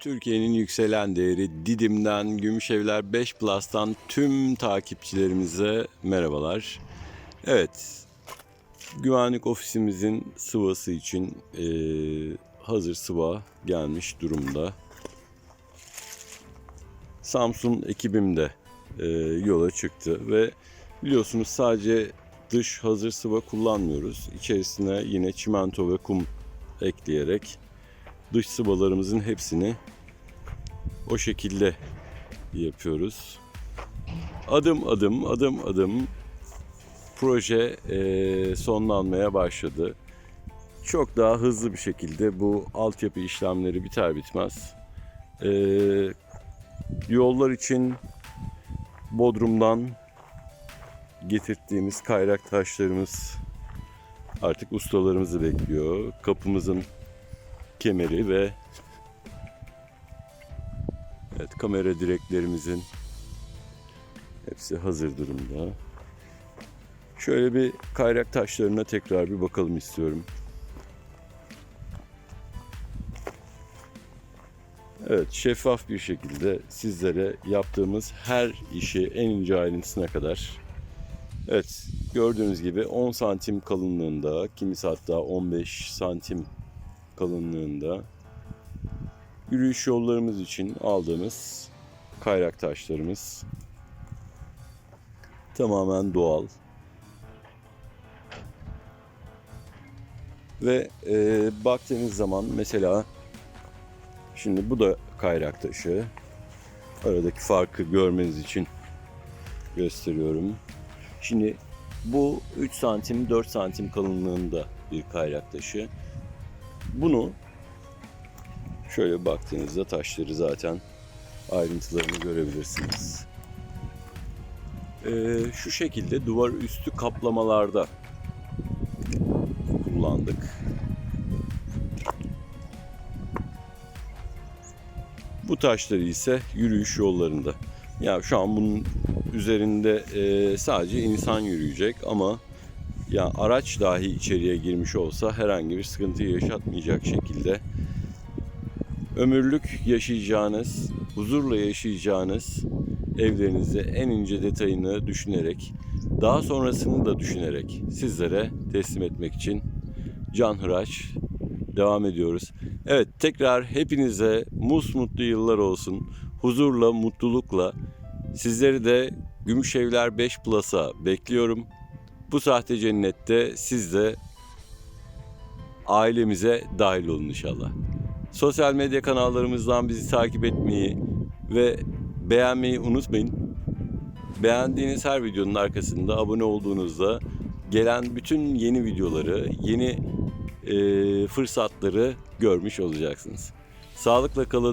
Türkiye'nin yükselen değeri Didim'den, Gümüşevler 5 Plus'tan tüm takipçilerimize merhabalar. Evet, güvenlik ofisimizin sıvası için eee, hazır sıva gelmiş durumda. Samsun ekibim de eee, yola çıktı ve biliyorsunuz sadece dış hazır sıva kullanmıyoruz. İçerisine yine çimento ve kum ekleyerek dış sıvalarımızın hepsini o şekilde yapıyoruz. Adım adım adım adım proje eee, sonlanmaya başladı. Çok daha hızlı bir şekilde bu altyapı işlemleri biter bitmez. eee, yollar için Bodrum'dan getirdiğimiz kayrak taşlarımız artık ustalarımızı bekliyor. Kapımızın kemeri ve evet kamera direklerimizin hepsi hazır durumda. Şöyle bir kayrak taşlarına tekrar bir bakalım istiyorum. Evet, şeffaf bir şekilde sizlere yaptığımız her işi en ince ayrıntısına kadar Evet, gördüğünüz gibi 10 santim kalınlığında, kimisi hatta 15 santim kalınlığında yürüyüş yollarımız için aldığımız kayrak taşlarımız tamamen doğal. Ve e, baktığınız zaman mesela şimdi bu da kayrak taşı. Aradaki farkı görmeniz için gösteriyorum. Şimdi bu 3 santim 4 santim kalınlığında bir kayrak taşı. Bunu şöyle baktığınızda taşları zaten ayrıntılarını görebilirsiniz. Ee, şu şekilde duvar üstü kaplamalarda kullandık. Bu taşları ise yürüyüş yollarında. Ya şu an bunun üzerinde e, sadece insan yürüyecek ama ya araç dahi içeriye girmiş olsa herhangi bir sıkıntı yaşatmayacak şekilde ömürlük yaşayacağınız, huzurla yaşayacağınız evlerinizi en ince detayını düşünerek, daha sonrasını da düşünerek sizlere teslim etmek için Can Hıraç devam ediyoruz. Evet tekrar hepinize musmutlu yıllar olsun. Huzurla, mutlulukla sizleri de Gümüşevler 5 Plus'a bekliyorum. Bu sahte cennette siz de ailemize dahil olun inşallah. Sosyal medya kanallarımızdan bizi takip etmeyi ve beğenmeyi unutmayın. Beğendiğiniz her videonun arkasında abone olduğunuzda gelen bütün yeni videoları, yeni e, fırsatları görmüş olacaksınız. Sağlıkla kalın.